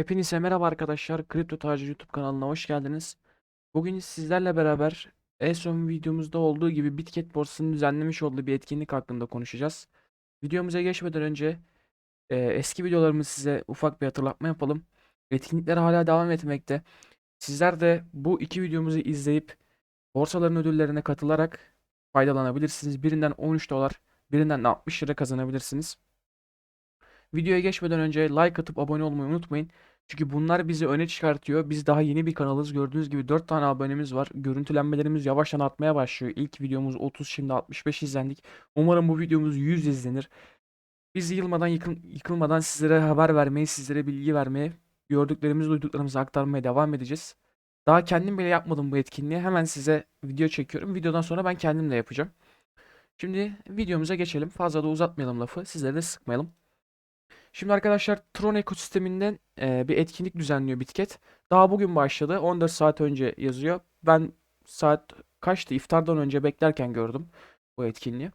Hepinize merhaba arkadaşlar. Kripto Tacir YouTube kanalına hoş geldiniz. Bugün sizlerle beraber en son videomuzda olduğu gibi Bitget borsasının düzenlemiş olduğu bir etkinlik hakkında konuşacağız. Videomuza geçmeden önce e, eski videolarımızı size ufak bir hatırlatma yapalım. Etkinlikler hala devam etmekte. Sizler de bu iki videomuzu izleyip borsaların ödüllerine katılarak faydalanabilirsiniz. Birinden 13 dolar, birinden de 60 lira kazanabilirsiniz. Videoya geçmeden önce like atıp abone olmayı unutmayın. Çünkü bunlar bizi öne çıkartıyor. Biz daha yeni bir kanalız. Gördüğünüz gibi 4 tane abonemiz var. Görüntülenmelerimiz yavaştan artmaya başlıyor. İlk videomuz 30 şimdi 65 izlendik. Umarım bu videomuz 100 izlenir. Biz yılmadan yıkıl yıkılmadan sizlere haber vermeye, sizlere bilgi vermeye, gördüklerimizi, duyduklarımızı aktarmaya devam edeceğiz. Daha kendim bile yapmadım bu etkinliği. Hemen size video çekiyorum. Videodan sonra ben kendim de yapacağım. Şimdi videomuza geçelim. Fazla da uzatmayalım lafı. Sizleri de sıkmayalım. Şimdi arkadaşlar Tron ekosisteminden e, bir etkinlik düzenliyor Bitget. Daha bugün başladı. 14 saat önce yazıyor. Ben saat kaçtı? İftardan önce beklerken gördüm bu etkinliği.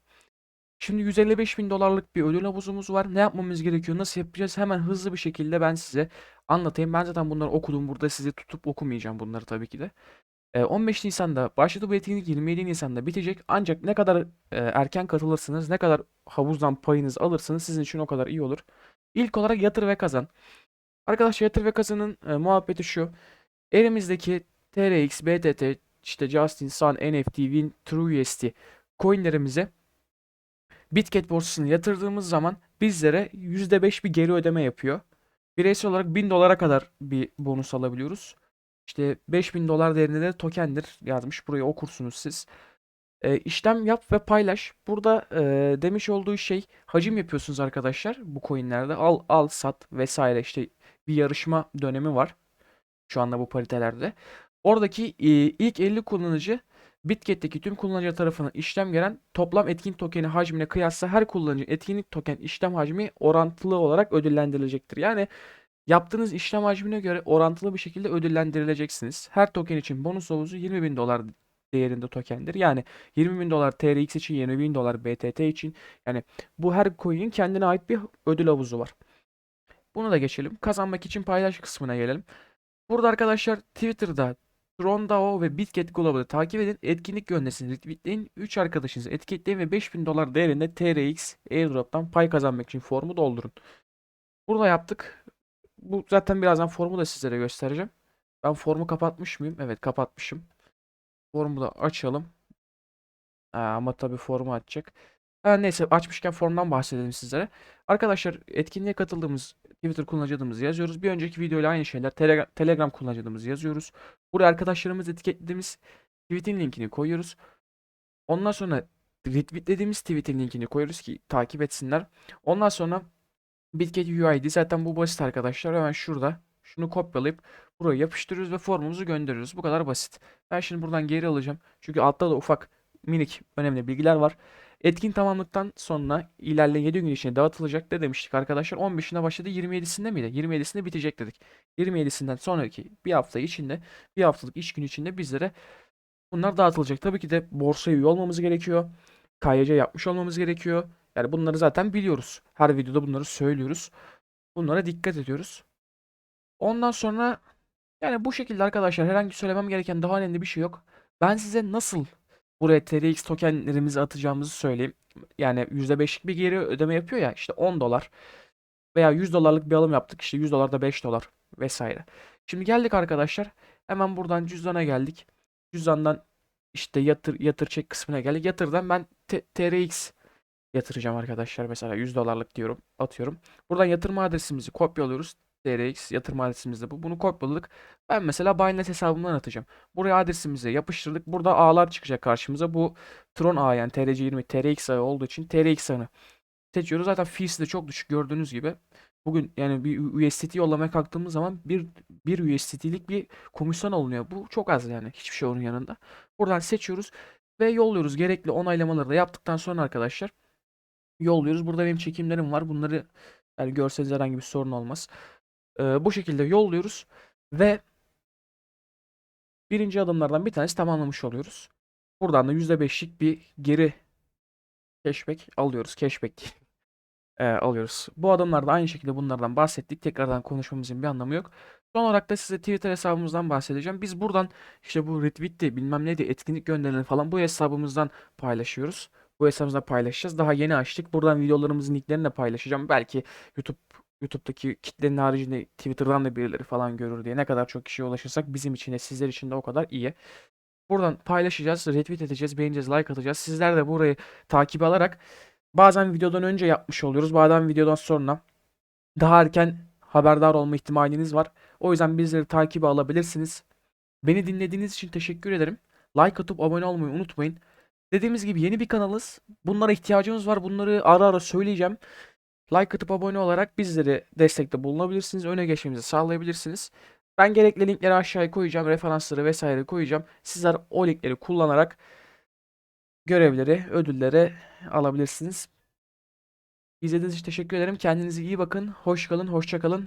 Şimdi 155 bin dolarlık bir ödül havuzumuz var. Ne yapmamız gerekiyor? Nasıl yapacağız? Hemen hızlı bir şekilde ben size anlatayım. Ben zaten bunları okudum. Burada sizi tutup okumayacağım bunları tabii ki de. E, 15 Nisan'da başladı bu etkinlik 27 Nisan'da bitecek. Ancak ne kadar e, erken katılırsınız, ne kadar havuzdan payınız alırsınız sizin için o kadar iyi olur. İlk olarak yatır ve kazan. Arkadaşlar yatır ve kazanın e, muhabbeti şu. Elimizdeki TRX, BTT, işte Justin, Sun, NFT, Win, TrueUSD coinlerimize Bitget borsasına yatırdığımız zaman bizlere %5 bir geri ödeme yapıyor. Bireysel olarak 1000 dolara kadar bir bonus alabiliyoruz. İşte 5000 dolar değerinde de tokendir yazmış. Burayı okursunuz siz. E, işlem yap ve paylaş. Burada e, demiş olduğu şey hacim yapıyorsunuz arkadaşlar bu coinlerde. Al al sat vesaire işte bir yarışma dönemi var. Şu anda bu paritelerde. Oradaki e, ilk 50 kullanıcı Bitget'teki tüm kullanıcı tarafından işlem gelen toplam etkin tokeni hacmine kıyasla her kullanıcı etkinlik token işlem hacmi orantılı olarak ödüllendirilecektir. Yani yaptığınız işlem hacmine göre orantılı bir şekilde ödüllendirileceksiniz. Her token için bonus havuzu 20 bin dolar değerinde tokendir. Yani 20 bin dolar TRX için 20 bin dolar BTT için yani bu her coin'in kendine ait bir ödül havuzu var. Bunu da geçelim. Kazanmak için paylaş kısmına gelelim. Burada arkadaşlar Twitter'da TronDAO ve Bitget Global'ı takip edin. Etkinlik gönderisini retweetleyin. 3 arkadaşınızı etiketleyin ve 5000 dolar değerinde TRX airdrop'tan pay kazanmak için formu doldurun. Burada yaptık. Bu zaten birazdan formu da sizlere göstereceğim. Ben formu kapatmış mıyım? Evet kapatmışım. Formu da açalım. Ama tabii formu açacak. Ha, neyse açmışken formdan bahsedelim sizlere. Arkadaşlar etkinliğe katıldığımız Twitter kullanıcı adımızı yazıyoruz. Bir önceki videoyla aynı şeyler. Telegram, Telegram kullanıcı adımızı yazıyoruz. Buraya arkadaşlarımız etiketlediğimiz tweet'in linkini koyuyoruz. Ondan sonra retweetlediğimiz tweet'in linkini koyuyoruz ki takip etsinler. Ondan sonra Bitget UID zaten bu basit arkadaşlar. Hemen şurada şunu kopyalayıp buraya yapıştırıyoruz ve formumuzu gönderiyoruz. Bu kadar basit. Ben şimdi buradan geri alacağım. Çünkü altta da ufak minik önemli bilgiler var. Etkin tamamlıktan sonra ilerleyen 7 gün içinde dağıtılacak ne demiştik arkadaşlar? 15'inde başladı 27'sinde miydi? 27'sinde bitecek dedik. 27'sinden sonraki bir hafta içinde bir haftalık iş günü içinde bizlere bunlar dağıtılacak. Tabii ki de borsaya üye olmamız gerekiyor. KYC yapmış olmamız gerekiyor. Yani bunları zaten biliyoruz. Her videoda bunları söylüyoruz. Bunlara dikkat ediyoruz. Ondan sonra yani bu şekilde arkadaşlar herhangi söylemem gereken daha önemli bir şey yok. Ben size nasıl buraya TRX tokenlerimizi atacağımızı söyleyeyim. Yani %5'lik bir geri ödeme yapıyor ya işte 10 dolar veya 100 dolarlık bir alım yaptık işte 100 dolar da 5 dolar vesaire. Şimdi geldik arkadaşlar hemen buradan cüzdana geldik. Cüzdandan işte yatır yatır çek kısmına geldik. Yatırdan ben TRX yatıracağım arkadaşlar mesela 100 dolarlık diyorum atıyorum. Buradan yatırma adresimizi kopyalıyoruz. TRX yatırma adresimiz de bu. Bunu kopyaladık. Ben mesela Binance hesabımdan atacağım. Buraya adresimizi yapıştırdık. Burada ağlar çıkacak karşımıza. Bu Tron ağ yani TRC20 TRX ağı olduğu için TRX ağını seçiyoruz. Zaten fee'si de çok düşük gördüğünüz gibi. Bugün yani bir USDT yollamaya kalktığımız zaman bir, bir USDT'lik bir komisyon alınıyor. Bu çok az yani. Hiçbir şey onun yanında. Buradan seçiyoruz ve yolluyoruz. Gerekli onaylamaları da yaptıktan sonra arkadaşlar yolluyoruz. Burada benim çekimlerim var. Bunları yani görseniz herhangi bir sorun olmaz. Ee, bu şekilde yolluyoruz ve birinci adımlardan bir tanesi tamamlamış oluyoruz. Buradan da %5'lik bir geri cashback alıyoruz. Cashback e, alıyoruz. Bu adımlarda aynı şekilde bunlardan bahsettik. Tekrardan konuşmamızın bir anlamı yok. Son olarak da size Twitter hesabımızdan bahsedeceğim. Biz buradan işte bu retweet'ti bilmem neydi etkinlik gönderileri falan bu hesabımızdan paylaşıyoruz. Bu hesabımızda paylaşacağız. Daha yeni açtık. Buradan videolarımızın linklerini de paylaşacağım. Belki YouTube YouTube'daki kitlenin haricinde Twitter'dan da birileri falan görür diye. Ne kadar çok kişiye ulaşırsak bizim için de sizler için de o kadar iyi. Buradan paylaşacağız, retweet edeceğiz, beğeneceğiz, like atacağız. Sizler de burayı takip alarak bazen videodan önce yapmış oluyoruz. Bazen videodan sonra daha erken haberdar olma ihtimaliniz var. O yüzden bizleri takibe alabilirsiniz. Beni dinlediğiniz için teşekkür ederim. Like atıp abone olmayı unutmayın. Dediğimiz gibi yeni bir kanalız. Bunlara ihtiyacımız var. Bunları ara ara söyleyeceğim. Like atıp abone olarak bizleri destekte bulunabilirsiniz. Öne geçmemizi sağlayabilirsiniz. Ben gerekli linkleri aşağıya koyacağım. Referansları vesaire koyacağım. Sizler o linkleri kullanarak görevleri, ödülleri alabilirsiniz. İzlediğiniz için teşekkür ederim. Kendinize iyi bakın. Hoş kalın, hoşça kalın.